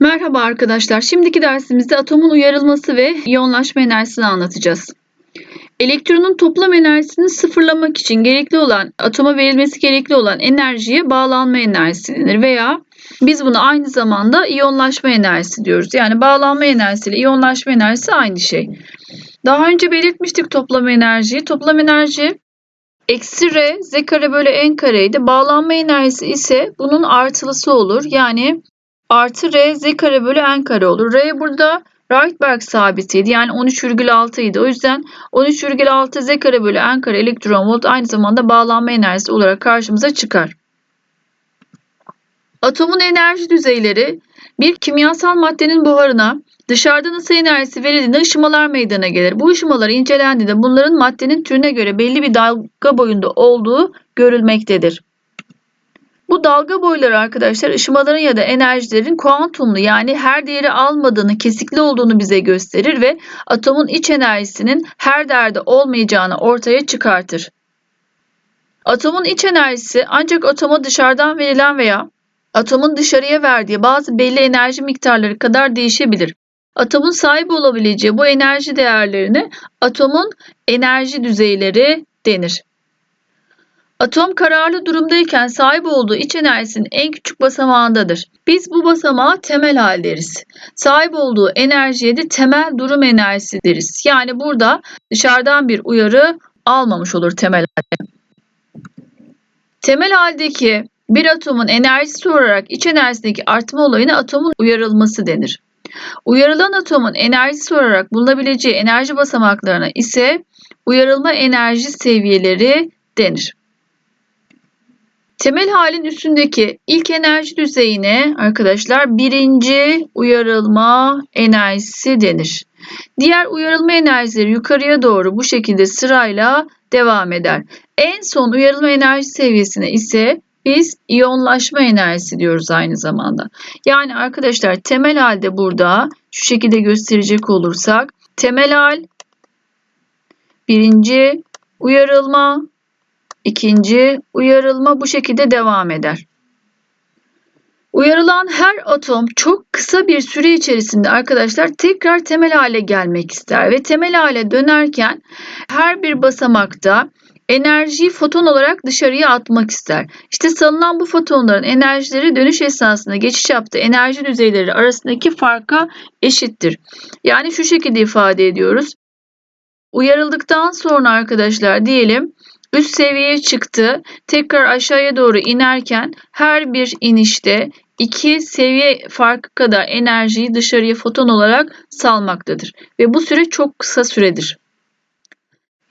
Merhaba arkadaşlar. Şimdiki dersimizde atomun uyarılması ve iyonlaşma enerjisini anlatacağız. Elektronun toplam enerjisini sıfırlamak için gerekli olan, atoma verilmesi gerekli olan enerjiye bağlanma enerjisi denir veya biz buna aynı zamanda iyonlaşma enerjisi diyoruz. Yani bağlanma enerjisi ile iyonlaşma enerjisi aynı şey. Daha önce belirtmiştik toplam enerjiyi. Toplam enerji eksi r z kare bölü n kareydi. Bağlanma enerjisi ise bunun artılısı olur. Yani artı r z kare bölü n kare olur. R burada Rydberg sabitiydi. Yani 13,6 idi. O yüzden 13,6 z kare bölü n kare elektron volt aynı zamanda bağlanma enerjisi olarak karşımıza çıkar. Atomun enerji düzeyleri bir kimyasal maddenin buharına dışarıdan ısı enerjisi verildiğinde ışımalar meydana gelir. Bu ışımalar incelendiğinde bunların maddenin türüne göre belli bir dalga boyunda olduğu görülmektedir. Bu dalga boyları arkadaşlar ışımaların ya da enerjilerin kuantumlu yani her değeri almadığını, kesikli olduğunu bize gösterir ve atomun iç enerjisinin her değerde olmayacağını ortaya çıkartır. Atomun iç enerjisi ancak atoma dışarıdan verilen veya atomun dışarıya verdiği bazı belli enerji miktarları kadar değişebilir. Atomun sahip olabileceği bu enerji değerlerine atomun enerji düzeyleri denir. Atom kararlı durumdayken sahip olduğu iç enerjisinin en küçük basamağındadır. Biz bu basamağa temel hal deriz. Sahip olduğu enerjiye de temel durum enerjisi deriz. Yani burada dışarıdan bir uyarı almamış olur temel halde. Temel haldeki bir atomun enerjisi olarak iç enerjisindeki artma olayına atomun uyarılması denir. Uyarılan atomun enerjisi olarak bulunabileceği enerji basamaklarına ise uyarılma enerji seviyeleri denir. Temel halin üstündeki ilk enerji düzeyine arkadaşlar birinci uyarılma enerjisi denir. Diğer uyarılma enerjileri yukarıya doğru bu şekilde sırayla devam eder. En son uyarılma enerji seviyesine ise biz iyonlaşma enerjisi diyoruz aynı zamanda. Yani arkadaşlar temel halde burada şu şekilde gösterecek olursak temel hal birinci uyarılma ikinci uyarılma bu şekilde devam eder. Uyarılan her atom çok kısa bir süre içerisinde arkadaşlar tekrar temel hale gelmek ister ve temel hale dönerken her bir basamakta enerjiyi foton olarak dışarıya atmak ister. İşte salınan bu fotonların enerjileri dönüş esnasında geçiş yaptığı enerji düzeyleri arasındaki farka eşittir. Yani şu şekilde ifade ediyoruz. Uyarıldıktan sonra arkadaşlar diyelim üst seviyeye çıktı. Tekrar aşağıya doğru inerken her bir inişte iki seviye farkı kadar enerjiyi dışarıya foton olarak salmaktadır. Ve bu süre çok kısa süredir.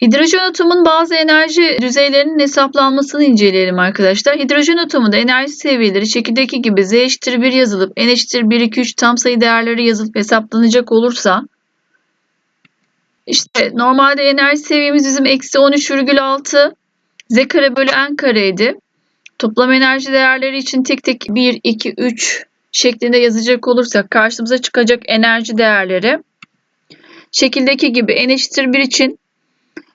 Hidrojen atomun bazı enerji düzeylerinin hesaplanmasını inceleyelim arkadaşlar. Hidrojen atomunda enerji seviyeleri şekildeki gibi Z eşittir 1 yazılıp N eşittir 1, 2, 3 tam sayı değerleri yazılıp hesaplanacak olursa işte normalde enerji seviyemiz bizim eksi 13,6 Z kare bölü N kareydi. Toplam enerji değerleri için tek tek 1, 2, 3 şeklinde yazacak olursak karşımıza çıkacak enerji değerleri şekildeki gibi n eşittir 1 için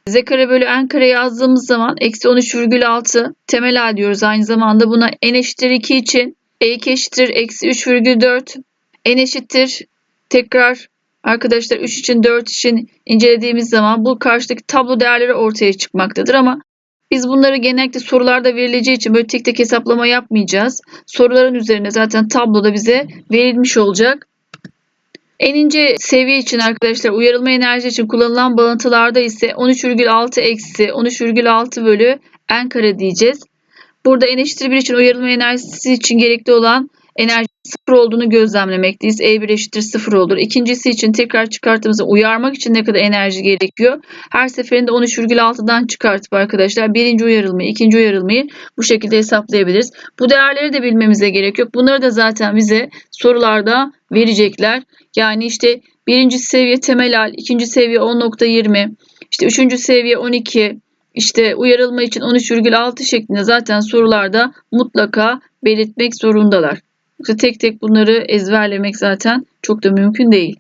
z kare bölü n kare yazdığımız zaman eksi 13,6 temel a diyoruz. Aynı zamanda buna n eşittir 2 için e2 eşittir eksi 3,4 n eşittir tekrar arkadaşlar 3 için 4 için incelediğimiz zaman bu karşıdaki tablo değerleri ortaya çıkmaktadır ama biz bunları genellikle sorularda verileceği için böyle tek tek hesaplama yapmayacağız. Soruların üzerine zaten tabloda bize verilmiş olacak. En ince seviye için arkadaşlar uyarılma enerji için kullanılan bağıntılarda ise 13,6 eksi 13,6 bölü n kare diyeceğiz. Burada n eşittir 1 için uyarılma enerjisi için gerekli olan enerji sıfır olduğunu gözlemlemekteyiz. E1 eşittir sıfır olur. İkincisi için tekrar çıkarttığımızda uyarmak için ne kadar enerji gerekiyor? Her seferinde 13,6'dan çıkartıp arkadaşlar birinci uyarılmayı, ikinci uyarılmayı bu şekilde hesaplayabiliriz. Bu değerleri de bilmemize gerek yok. Bunları da zaten bize sorularda verecekler. Yani işte birinci seviye temel hal, ikinci seviye 10.20, işte üçüncü seviye 12, işte uyarılma için 13,6 şeklinde zaten sorularda mutlaka belirtmek zorundalar. Yoksa tek tek bunları ezberlemek zaten çok da mümkün değil.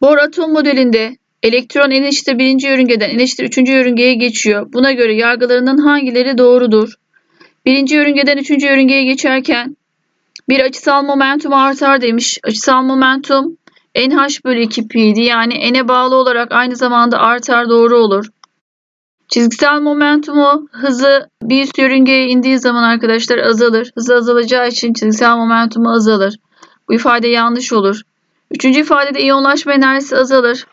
Bohr atom modelinde elektron en eşittir birinci yörüngeden en eşittir üçüncü yörüngeye geçiyor. Buna göre yargılarından hangileri doğrudur? Birinci yörüngeden üçüncü yörüngeye geçerken bir açısal momentum artar demiş. Açısal momentum NH bölü 2 pi'ydi. Yani n'e bağlı olarak aynı zamanda artar doğru olur. Çizgisel momentumu hızı bir üst yörüngeye indiği zaman arkadaşlar azalır. Hızı azalacağı için çizgisel momentumu azalır. Bu ifade yanlış olur. Üçüncü ifadede iyonlaşma enerjisi azalır.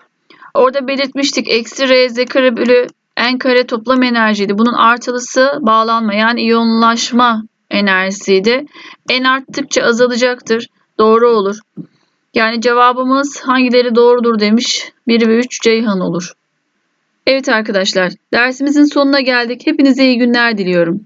Orada belirtmiştik. Eksi R Z kare bölü N kare toplam enerjiydi. Bunun artılısı bağlanma yani iyonlaşma enerjisiydi. N arttıkça azalacaktır. Doğru olur. Yani cevabımız hangileri doğrudur demiş. 1 ve 3 Ceyhan olur. Evet arkadaşlar dersimizin sonuna geldik. Hepinize iyi günler diliyorum.